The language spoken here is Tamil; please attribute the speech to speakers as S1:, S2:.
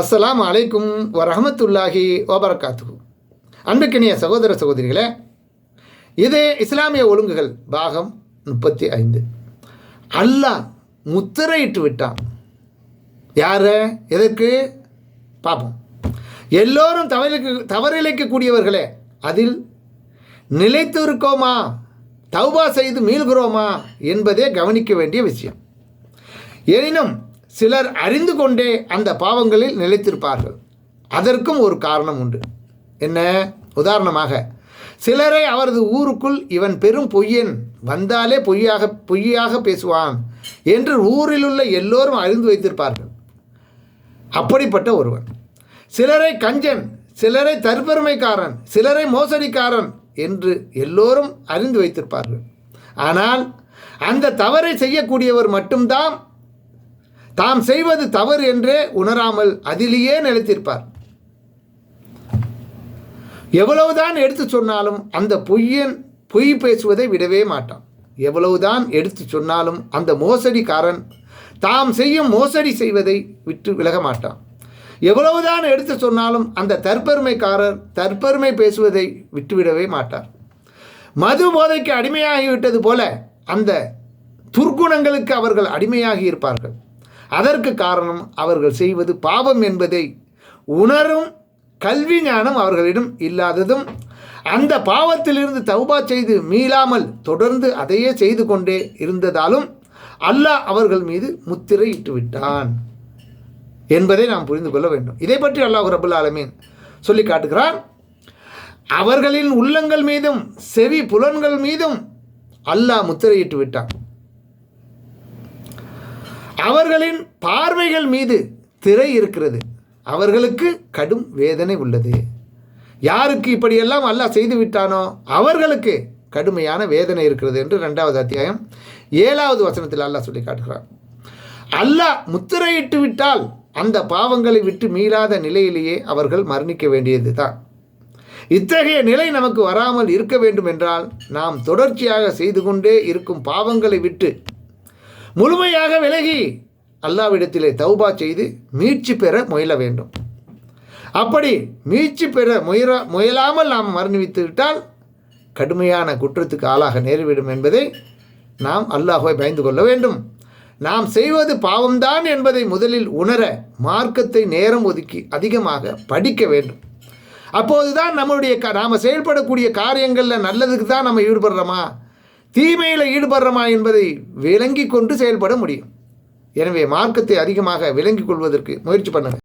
S1: அஸ்லாம் அலைக்கும் வரஹமத்துல்லாஹி ஓபரகாத்து அன்புக்கினிய சகோதர சகோதரிகளே இது இஸ்லாமிய ஒழுங்குகள் பாகம் முப்பத்தி ஐந்து. அல்லாஹ் முத்திரையிட்டு விட்டான். யார்? எதற்கு? பார்ப்போம் எல்லோரும் தவறுக்கு தவறிழைக்கக்கூடியவர்களே அதில் நிலைத்து இருக்கோமா தௌபா செய்து மீள்கிறோமா? என்பதே கவனிக்க வேண்டிய விஷயம். எனினும் சிலர் அறிந்து கொண்டே அந்த பாவங்களில் நிலைத்திருப்பார்கள். அதற்கும் ஒரு காரணம் உண்டு. என்ன? உதாரணமாக சிலரை அவரது ஊருக்குள் இவன் பெரும் பொய்யன் வந்தாலே பொய்யாக பொய்யாக பேசுவான் என்று ஊரிலுள்ள எல்லோரும் அறிந்து வைத்திருப்பார்கள். அப்படிப்பட்ட ஒருவன். சிலரை கஞ்சன் சிலரை தற்பெருமைக்காரன் சிலரை மோசடிக்காரன் என்று எல்லோரும் அறிந்து வைத்திருப்பார்கள். ஆனால் அந்த தவறை செய்யக்கூடியவர் மட்டும்தான் தாம் செய்வது தவறு என்றே உணராமல் அதிலேயே நிலைத்திருப்பார். எவ்வளவுதான் எடுத்து சொன்னாலும் அந்த பொய்யன் பொய் பேசுவதை விடவே மாட்டான். எவ்வளவுதான் எடுத்து சொன்னாலும் அந்த மோசடிக்காரன் தாம் செய்யும் மோசடி செய்வதை விட்டு விலக மாட்டான். எவ்வளவுதான் எடுத்து சொன்னாலும் அந்த தற்பெருமைக்காரர் தற்பெருமை பேசுவதை விட்டுவிடவே மாட்டார். மது போதைக்கு அடிமையாகிவிட்டது போல அந்த துர்க்குணங்களுக்கு அவர்கள் அடிமையாகி இருப்பார்கள். அதற்கு காரணம் அவர்கள் செய்வது பாவம் என்பதை உணரும் கல்வி ஞானம் அவர்களிடம் இல்லாததும் அந்த பாவத்திலிருந்து தௌபா செய்து மீளாமல் தொடர்ந்து அதையே செய்து கொண்டே இருந்ததாலும் அல்லாஹ் அவர்கள் மீது முத்திரை இட்டு விட்டான் என்பதை நாம் புரிந்து கொள்ள வேண்டும். இதை பற்றி அல்லாஹ் ரபுல் ஆலமீன் சொல்லி காட்டுகிறான். அவர்களின் உள்ளங்கள் மீதும் செவி புலன்கள் மீதும் அல்லாஹ் முத்திரையிட்டு விட்டான். அவர்களின் பார்வைகள் மீது திரை இருக்கிறது. அவர்களுக்கு கடும் வேதனை உள்ளது. யாருக்கு இப்படியெல்லாம் அல்லாஹ் செய்து விட்டானோ அவர்களுக்கு கடுமையான வேதனை இருக்கிறது என்று ரெண்டாவது அத்தியாயம் ஏழாவது வசனத்தில் அல்லாஹ் சொல்லி காட்டுகிறான் அல்லாஹ் முத்திரையிட்டு விட்டால் அந்த பாவங்களை விட்டு மீளாத நிலையிலேயே அவர்கள் மரணிக்க வேண்டியது தான் இத்தகைய நிலை நமக்கு வராமல் இருக்க வேண்டும் என்றால் நாம் தொடர்ச்சியாக செய்து கொண்டே இருக்கும் பாவங்களை விட்டு முழுமையாக விலகி அல்லாவிடத்திலே தௌபா செய்து மீட்சி பெற முயல வேண்டும். அப்படி மீட்சி பெற முயற முயலாமல் நாம் மரணிவித்து விட்டால் கடுமையான குற்றத்துக்கு ஆளாக நேரிவிடும் என்பதை நாம் அல்லாஹை பயந்து கொள்ள வேண்டும். நாம் செய்வது பாவம்தான் என்பதை முதலில் உணர மார்க்கத்தை நேரம் ஒதுக்கி அதிகமாக படிக்க வேண்டும். அப்போதுதான் நம்மளுடைய க நாம் செயல்படக்கூடிய காரியங்களில் நல்லதுக்கு தான் நம்ம ஈடுபடுறோமா? தீமையில் ஈடுபடுறோமா என்பதை விளங்கி கொண்டு செயல்பட முடியும். எனவே மார்க்கத்தை அதிகமாக விளங்கிக் கொள்வதற்கு முயற்சி பண்ணுங்கள்.